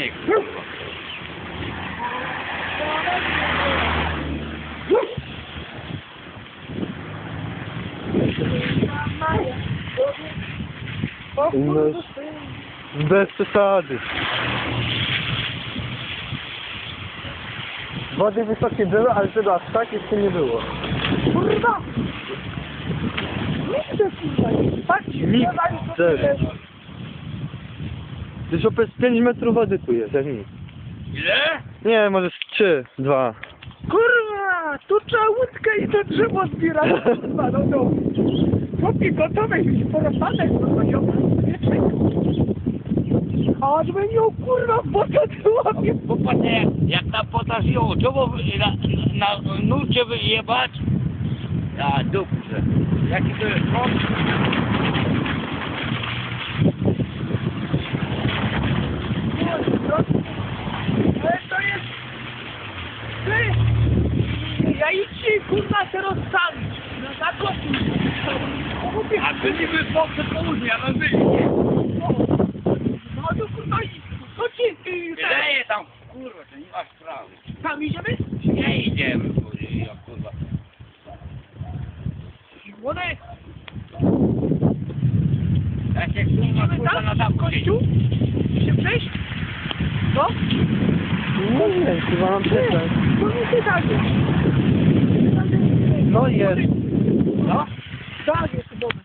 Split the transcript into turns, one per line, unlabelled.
śnieg.
No, bez przesady. Wody wysokie były, ale tego aż tak jeszcze nie było.
Kurwa! Nigdy kurwa nie patrz,
Nigdy, Już oprócz 5 metrów wody tu jest, jak nic.
Ile?
Nie, może z 3, 2.
Kurwa! Tu trzeba łódkę i to drzewo zbierać kurwa do domu. Chłopie gotowe już porąbane kurwa zioma. Wieczek. Aż mnie kurwa w boka łapie.
Popatrz, jak, jak tam podasz ją, wy- na, na, na nurcie wyjebać? A, dobrze. Jaki to jest prąd?
Ale to jest... Ty! Ja idźcie kurwa się rozstawić. Na zakopu. Chłopie,
A byliby po południu, a my byli.
No to kurwa idź. Chodź ty.
Leje tam, kurwa, to nie ma sprawy.
Tam idziemy?
Nie idziemy, kurwa.
Młodek,
Ja się kurwa, kurwa
tam?
na damku
Kościół? Się przejść? No?
No nie, chyba mam przestać.
To nie ty tak jest.
No jest.
No? Tak jest, dobra.